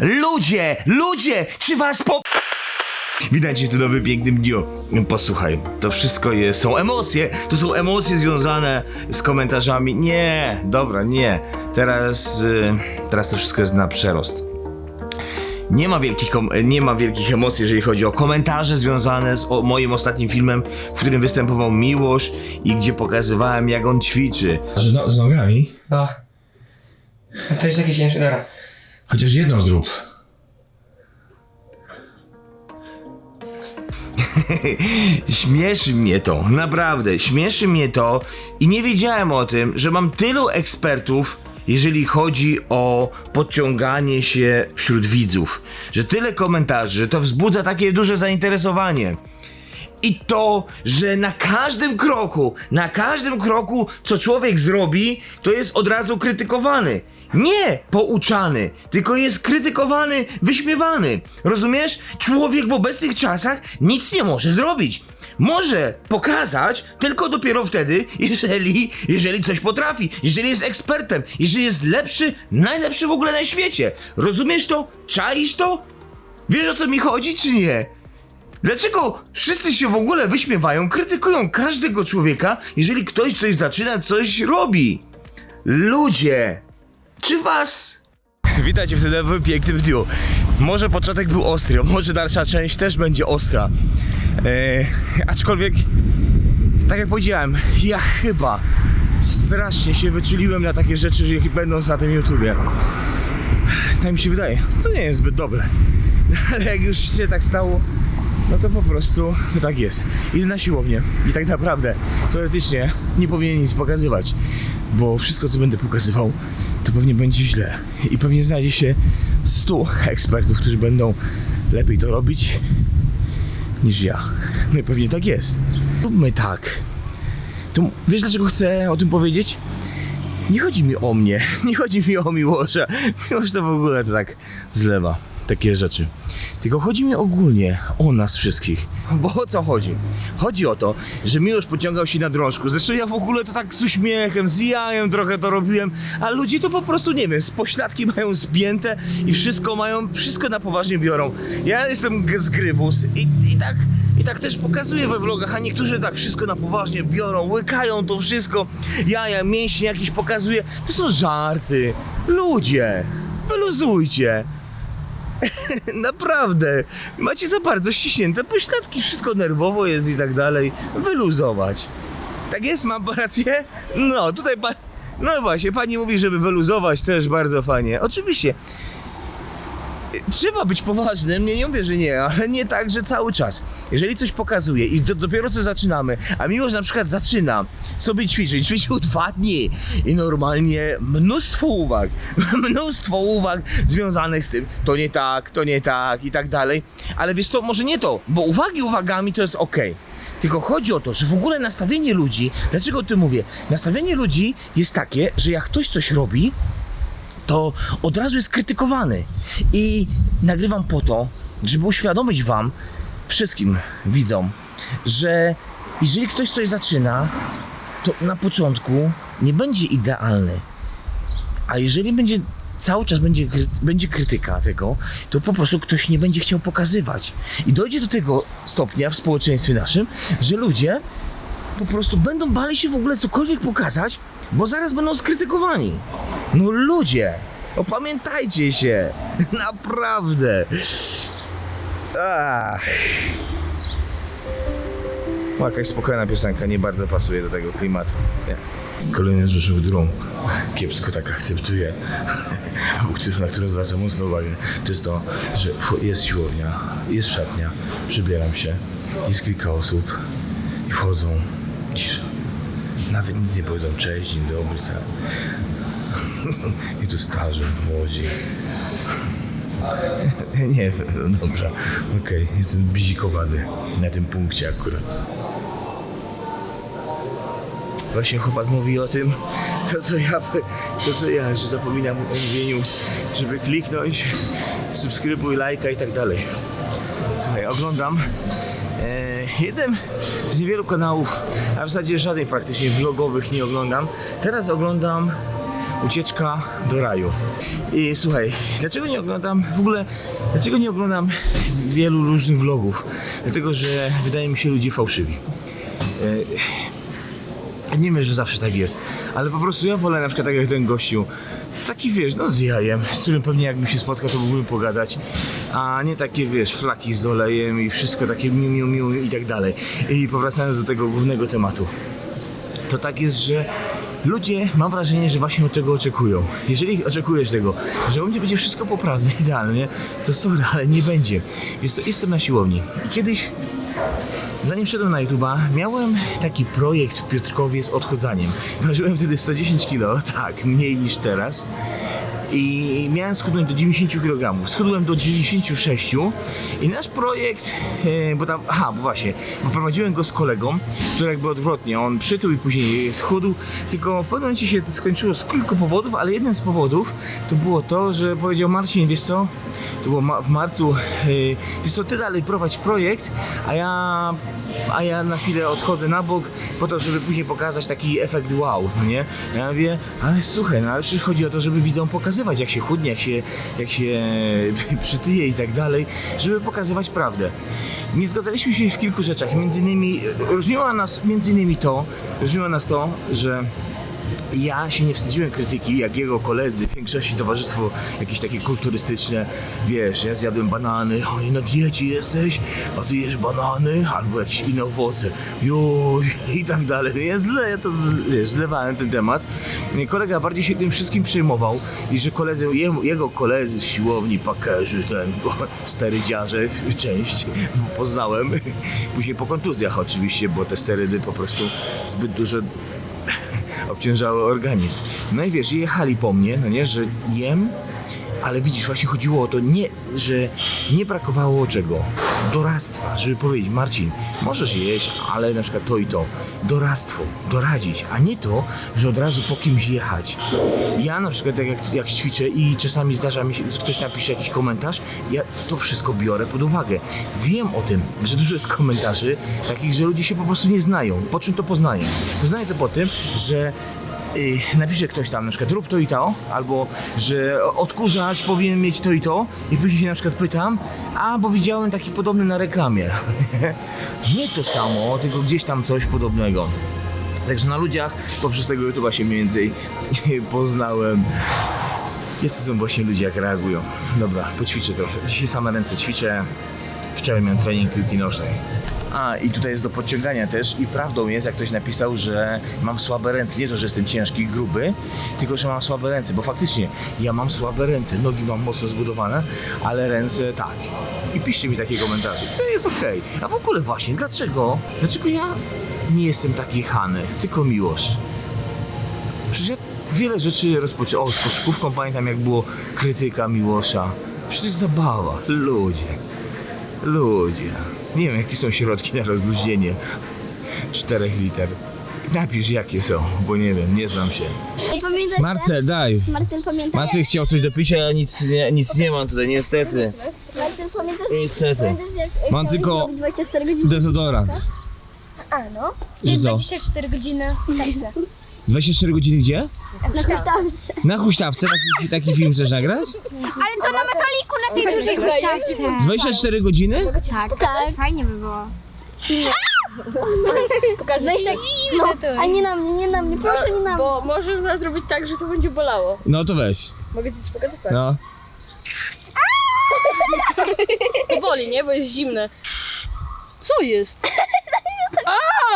Ludzie, ludzie, czy was po... Widać w tym nowym pięknym dniu. Posłuchaj, to wszystko jest, są emocje, to są emocje związane z komentarzami. Nie, dobra, nie. Teraz, y, teraz to wszystko jest na przerost. Nie ma, wielkich kom- nie ma wielkich emocji, jeżeli chodzi o komentarze związane z o, moim ostatnim filmem, w którym występował Miłosz i gdzie pokazywałem, jak on ćwiczy. Że no, z nogami? No. A to jest jakieś jeszcze, dobra. Chociaż jedną zrób. Śmieszy mnie to, naprawdę, śmieszy mnie to i nie wiedziałem o tym, że mam tylu ekspertów, jeżeli chodzi o podciąganie się wśród widzów, że tyle komentarzy, że to wzbudza takie duże zainteresowanie. I to, że na każdym kroku, na każdym kroku, co człowiek zrobi, to jest od razu krytykowany. Nie pouczany, tylko jest krytykowany, wyśmiewany. Rozumiesz? Człowiek w obecnych czasach nic nie może zrobić. Może pokazać tylko dopiero wtedy, jeżeli, jeżeli coś potrafi, jeżeli jest ekspertem, jeżeli jest lepszy, najlepszy w ogóle na świecie. Rozumiesz to? Czaisz to? Wiesz o co mi chodzi, czy nie? Dlaczego wszyscy się w ogóle wyśmiewają, krytykują każdego człowieka, jeżeli ktoś coś zaczyna, coś robi? Ludzie! Czy was... Witajcie w tym nowym pięknym dniu. Może początek był ostry, może dalsza część też będzie ostra. Eee, aczkolwiek, tak jak powiedziałem, ja chyba strasznie się wyczuliłem na takie rzeczy, że będąc na tym YouTubie. Tak mi się wydaje, co nie jest zbyt dobre. Ale jak już się tak stało, no to po prostu to tak jest. Idę na siłownię i tak naprawdę teoretycznie nie powinien nic pokazywać, bo wszystko co będę pokazywał to pewnie będzie źle i pewnie znajdzie się 100 ekspertów, którzy będą lepiej to robić niż ja. No i pewnie tak jest. Róbmy tak. To wiesz dlaczego chcę o tym powiedzieć? Nie chodzi mi o mnie, nie chodzi mi o Miłosza. Miłosz to w ogóle to tak zlewa takie rzeczy. Tylko chodzi mi ogólnie o nas wszystkich. Bo o co chodzi? Chodzi o to, że Miłosz pociągał się na drążku. Zresztą ja w ogóle to tak z uśmiechem, z jajem trochę to robiłem, a ludzie to po prostu nie wiem, z pośladki mają spięte i wszystko mają, wszystko na poważnie biorą. Ja jestem z grywus i, i tak i tak też pokazuję we vlogach, a niektórzy tak wszystko na poważnie biorą, łykają to wszystko, jaja, mięśnie jakieś pokazuje. To są żarty. Ludzie, wyluzujcie. Naprawdę, macie za bardzo ściśnięte pośladki, wszystko nerwowo jest i tak dalej. Wyluzować. Tak jest, mam rację? No, tutaj. No właśnie, pani mówi, żeby wyluzować też bardzo fajnie. Oczywiście. Trzeba być poważnym, nie, nie mówię, że nie, ale nie tak, że cały czas. Jeżeli coś pokazuje i do, dopiero co zaczynamy, a miłość na przykład zaczyna sobie ćwiczyć, ćwiczył dwa dni i normalnie mnóstwo uwag, mnóstwo uwag związanych z tym, to nie tak, to nie tak i tak dalej, ale wiesz co, może nie to, bo uwagi uwagami to jest okej. Tylko chodzi o to, że w ogóle nastawienie ludzi, dlaczego o tym mówię? Nastawienie ludzi jest takie, że jak ktoś coś robi, to od razu jest krytykowany. I nagrywam po to, żeby uświadomić Wam, wszystkim widzom, że jeżeli ktoś coś zaczyna, to na początku nie będzie idealny. A jeżeli będzie cały czas będzie, będzie krytyka tego, to po prostu ktoś nie będzie chciał pokazywać. I dojdzie do tego stopnia w społeczeństwie naszym, że ludzie po prostu będą bali się w ogóle cokolwiek pokazać, bo zaraz będą skrytykowani. No ludzie, opamiętajcie się, naprawdę. Ach. Jakaś spokojna piosenka nie bardzo pasuje do tego klimatu. Nie. Kolejna rzecz, którą kiepsko tak akceptuję, na którą zwracam mocno uwagę, to jest to, że jest siłownia, jest szatnia, przybieram się, jest kilka osób i wchodzą, cisza. Nawet nic nie powiedzą, cześć, dzień dobry, co? I tu starzy, młodzi. Nie, no dobra, okej, jestem bzikowany na tym punkcie akurat. Właśnie chłopak mówi o tym, to co ja, to co ja, że zapominam o mówieniu, żeby kliknąć, subskrybuj, lajka i tak dalej. Słuchaj, oglądam jeden z niewielu kanałów, a w zasadzie żadnych praktycznie vlogowych nie oglądam. Teraz oglądam Ucieczka do raju. I słuchaj, dlaczego nie oglądam w ogóle, dlaczego nie oglądam wielu różnych vlogów? Dlatego, że wydaje mi się ludzie fałszywi. E, Nie wiem, że zawsze tak jest, ale po prostu ja wolę na przykład tak jak ten gościu, taki wiesz, no z jajem, z którym pewnie jakbym się spotkał, to mógłbym pogadać, a nie takie wiesz, flaki z olejem i wszystko takie miu, miu, miu i tak dalej. I powracając do tego głównego tematu to tak jest, że ludzie, mam wrażenie, że właśnie od tego oczekują. Jeżeli oczekujesz tego, że u mnie będzie wszystko poprawne, idealnie, to sorry, ale nie będzie. Wiesz co, jestem na siłowni i kiedyś Zanim szedłem na YouTube'a, miałem taki projekt w Piotrkowie z odchodzaniem. Ważyłem wtedy 110 kg, tak, mniej niż teraz. I miałem schudnąć do 90 kg. Schudłem do 96 i nasz projekt, e, bo tam, aha, bo właśnie, bo prowadziłem go z kolegą, który jakby odwrotnie, on przytył i później schudł, tylko w pewnym momencie się to skończyło z kilku powodów, ale jednym z powodów to było to, że powiedział Marcin, wiesz co, to było w marcu, yy, wiesz co, ty dalej prowadź projekt, a ja, a ja na chwilę odchodzę na bok po to, żeby później pokazać taki efekt wow, no nie? Ja mówię, ale słuchaj, no ale przecież chodzi o to, żeby widzom pokazywać, jak się chudnie, jak się, jak się przytyje i tak dalej, żeby pokazywać prawdę. Nie zgadzaliśmy się w kilku rzeczach, między innymi, różniło nas między innymi to, różniło nas to, że ja się nie wstydziłem krytyki, jak jego koledzy, w większości towarzystwo jakieś takie kulturystyczne, wiesz, ja zjadłem banany, oj, na diecie jesteś, a ty jesz banany, albo jakieś inne owoce, joj, i tak dalej. Ja źle, ja to wiesz, zlewałem ten temat. Kolega bardziej się tym wszystkim przejmował i że koledzy, jego koledzy z siłowni, pakerzy, ten, sterydziarze, część, poznałem, później po kontuzjach oczywiście, bo te sterydy po prostu zbyt dużo obciążały organizm. No i wiesz, jechali po mnie, no nie, że jem, ale widzisz, właśnie chodziło o to, nie, że nie brakowało czego? Doradztwa, żeby powiedzieć, Marcin, możesz jeść, ale na przykład to i to. Doradztwo, doradzić, a nie to, że od razu po kimś jechać. Ja na przykład, tak jak, jak ćwiczę i czasami zdarza mi się, ktoś napisze jakiś komentarz, ja to wszystko biorę pod uwagę. Wiem o tym, że dużo jest komentarzy takich, że ludzie się po prostu nie znają. Po czym to poznaję? Poznaję to po tym, że y, napisze ktoś tam na przykład rób to i to, albo że odkurzacz powinien mieć to i to i później się na przykład pytam, a bo widziałem taki podobny na reklamie. Nie to samo, tylko gdzieś tam coś podobnego. Także na ludziach poprzez tego YouTube'a się mniej więcej poznałem. Jacy są właśnie ludzie, jak reagują. Dobra, poćwiczę trochę. Dzisiaj same ręce ćwiczę. Wczoraj miałem trening piłki nożnej. A, i tutaj jest do podciągania też i prawdą jest, jak ktoś napisał, że mam słabe ręce. Nie to, że jestem ciężki i gruby, tylko, że mam słabe ręce, bo faktycznie ja mam słabe ręce. Nogi mam mocno zbudowane, ale ręce tak. I piszcie mi takie komentarze. To jest okej. A w ogóle właśnie, dlaczego? Dlaczego ja nie jestem taki chany, tylko miłość? Przecież ja wiele rzeczy rozpocząłem. O, z koszykówką pamiętam, jak było krytyka Miłosza. Przecież zabawa. Ludzie. Ludzie. Nie wiem, jakie są środki na rozluźnienie czterech liter. Napisz, jakie są, bo nie wiem, nie znam się. Pamiętasz Marcel, daj. Marcel, pamiętasz? Marcel chciał coś do picia, a nic nie, nic nie mam tutaj, niestety. Marcel, pamiętasz? Niestety. Pamiętasz jak Mam chciałeś tylko zrobić 24 godziny? Dezodorant. A no. I co? 24 godziny w tarce. 24 godziny gdzie? Na huśtawce. Na huśtawce taki, taki film chcesz nagrać? Ale to na metaliku na tej dużej huśtawce. 24 godziny? Tak, tak. Fajnie by było. Weź tak, no, a nie na mnie, nie na mnie, proszę nie na mnie. Bo można zrobić tak, że to będzie bolało. No to weź. Mogę ci pokazać? Tak. No. To boli, nie? Bo jest zimne. Co jest?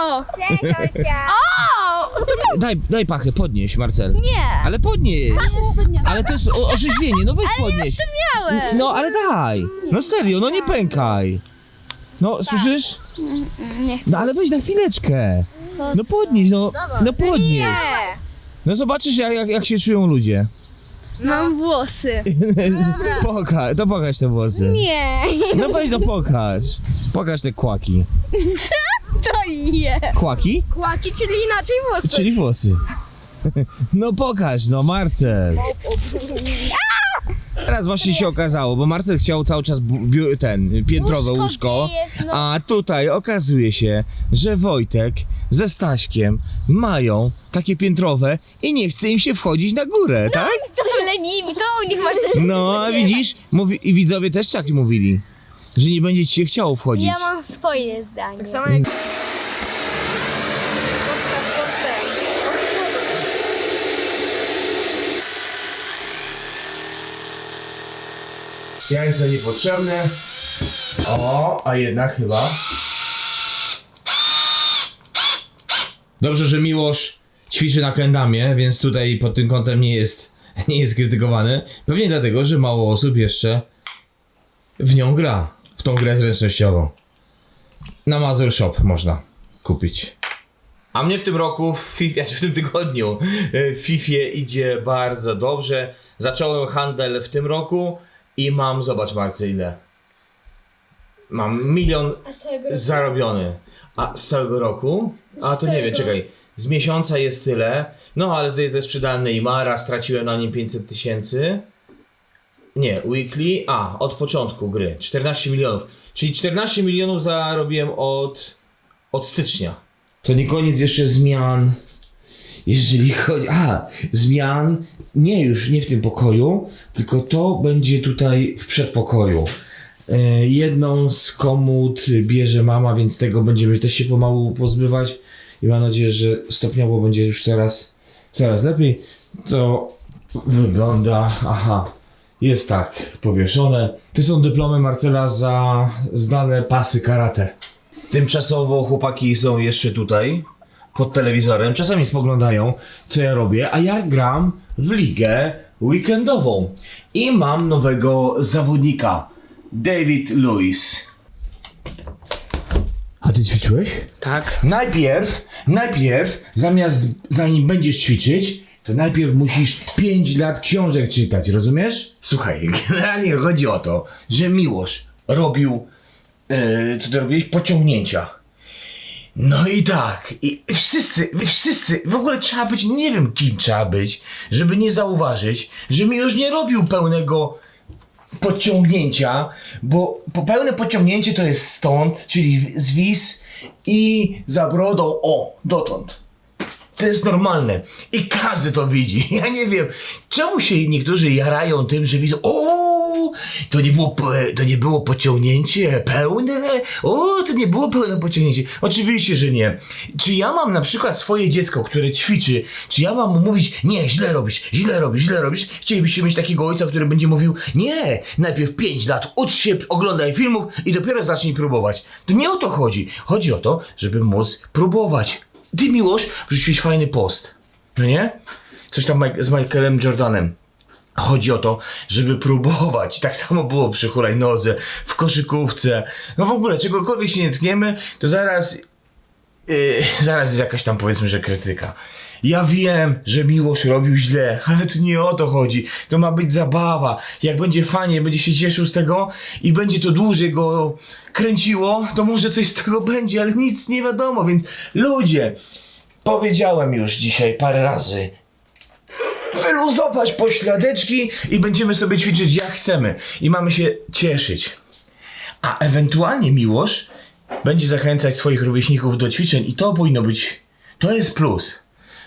A! Daj, daj pachę, podnieś Marcel. Nie. Ale podnieś. Jeszcze nie. Ale to jest o, orzeźwienie, no weź podnieś. Miałem. No ale daj. No serio, no nie pękaj. No słyszysz? Nie chcę. No ale weź na chwileczkę. No podnieś, no, no podnieś. No zobaczysz jak, jak, jak się czują ludzie. Mam włosy. Pokaż, to pokaż te włosy. Nie. No weź no pokaż. Pokaż te kłaki. To je. Kłaki? Kłaki, czyli inaczej włosy. Czyli włosy. No pokaż, no Marcel. Teraz właśnie się okazało, bo Marcel chciał cały czas bu- biu- ten, piętrowe Łóżko łóżko, gdzie jest? No. a tutaj okazuje się, że Wojtek ze Staśkiem mają takie piętrowe i nie chce im się wchodzić na górę, tak? To są leniwi, to u nich masz też No, a widzisz, mówi, i widzowie też tak mówili, że nie będzie ci się chciało wchodzić. Ja mam swoje zdanie. Tak samo jak... Ja jestem niepotrzebny. O, a jednak chyba. Dobrze, że Miłosz ćwiczy na kendamie, więc tutaj pod tym kątem nie jest, nie jest krytykowany. Pewnie dlatego, że mało osób jeszcze w nią gra. W tą grę zręcznościową. Na Mazur Shop można kupić. A mnie w tym roku, w, FIFA, znaczy w tym tygodniu, e, w FIFA idzie bardzo dobrze. Zacząłem handel w tym roku i mam, zobacz Marcy, ile. Mam milion A z całego roku? zarobiony. A z całego roku? A to nie wiem, czekaj. Z miesiąca jest tyle. No ale tutaj też sprzedałem Neymara, straciłem na nim 500 tysięcy. Nie, weekly. A, od początku gry. 14 milionów. Czyli 14 milionów zarobiłem od, od stycznia. To nie koniec jeszcze zmian. Jeżeli chodzi. A, zmian nie już nie w tym pokoju, tylko to będzie tutaj w przedpokoju. E, Jedną z komód bierze mama, więc tego będziemy też się pomału pozbywać i mam nadzieję, że stopniowo będzie już coraz, coraz lepiej. To wygląda, aha, jest tak powieszone. To są dyplomy Marcela za zdane pasy karate. Tymczasowo chłopaki są jeszcze tutaj pod telewizorem, czasami spoglądają co ja robię, a ja gram w ligę weekendową i mam nowego zawodnika, David Lewis. A ty ćwiczyłeś? Tak. Najpierw, najpierw, zamiast, zanim będziesz ćwiczyć, to najpierw musisz 5 lat książek czytać, rozumiesz? Słuchaj, generalnie chodzi o to, że Miłosz robił, e, co ty robiłeś? Pociągnięcia. No i tak, i wszyscy, wszyscy, w ogóle trzeba być, nie wiem kim trzeba być, żeby nie zauważyć, że Miłosz nie robił pełnego podciągnięcia, bo po pełne podciągnięcie to jest stąd, czyli w- zwis i za brodą, o, dotąd. To jest normalne. I każdy to widzi. Ja nie wiem, czemu się niektórzy jarają tym, że widzą, o, to nie było, to nie było pociągnięcie pełne, o, to nie było pełne pociągnięcie. Oczywiście, że nie. Czy ja mam na przykład swoje dziecko, które ćwiczy, czy ja mam mu mówić, nie, źle robisz, źle robisz, źle robisz? Chcielibyście mieć takiego ojca, który będzie mówił, nie, najpierw 5 lat, ucz się, oglądaj filmów i dopiero zacznij próbować. To nie o to chodzi. Chodzi o to, żeby móc próbować. Ty, Miłosz, wrzuciłeś fajny post. No nie? Coś tam z Michaelem Jordanem. Chodzi o to, żeby próbować. Tak samo było przy hulajnodze, w koszykówce. No w ogóle, czegokolwiek się nie tkniemy, to zaraz Yy, zaraz jest jakaś tam powiedzmy, że krytyka. Ja wiem, że Miłosz robił źle, ale tu nie o to chodzi. To ma być zabawa. Jak będzie fajnie, będzie się cieszył z tego i będzie to dłużej go kręciło, to może coś z tego będzie, ale nic nie wiadomo, więc ludzie, powiedziałem już dzisiaj parę razy, wyluzować pośladeczki i będziemy sobie ćwiczyć jak chcemy. I mamy się cieszyć. A ewentualnie Miłosz będzie zachęcać swoich rówieśników do ćwiczeń i to powinno być, to jest plus,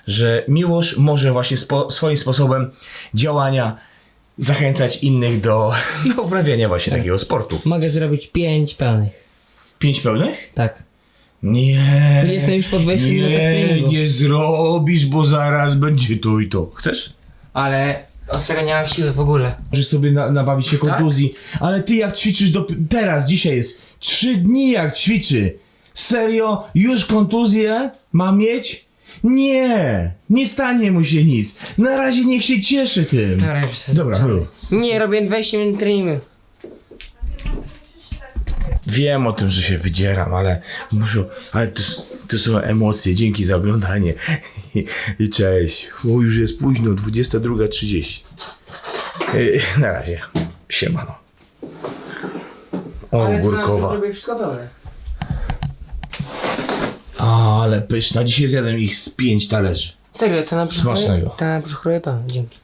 że Miłosz może właśnie spo, swoim sposobem działania zachęcać innych do, do uprawiania właśnie takiego sportu. Mogę zrobić pięć pełnych. Pięć pełnych? Tak. Nie. Jestem już po 20 minutach Nie, nie zrobisz, bo zaraz będzie to i to. Chcesz? Ale ostrego nie mam siły w ogóle. Możesz sobie na, nabawić się kontuzji, ale ty jak ćwiczysz do, teraz, dzisiaj jest trzy dni jak ćwiczy. Serio? Już kontuzję ma mieć? Nie, nie stanie mu się nic. Na razie niech się cieszy tym. Dobra, już sobie Dobra, halo. Nie, robię 20 minut treningu. Wiem o tym, że się wydzieram, ale muszę, ale to, s- to są emocje. Dzięki za oglądanie. I, i cześć. O, już jest późno, 22.30. Yy, Na razie. Siemano. O, górkowa. robię wszystko pełne. Ale pyszna. Dzisiaj zjadłem ich z pięć talerzy. Serio, to na brzuch Smacznego. To na brzuch pełne, dzięki.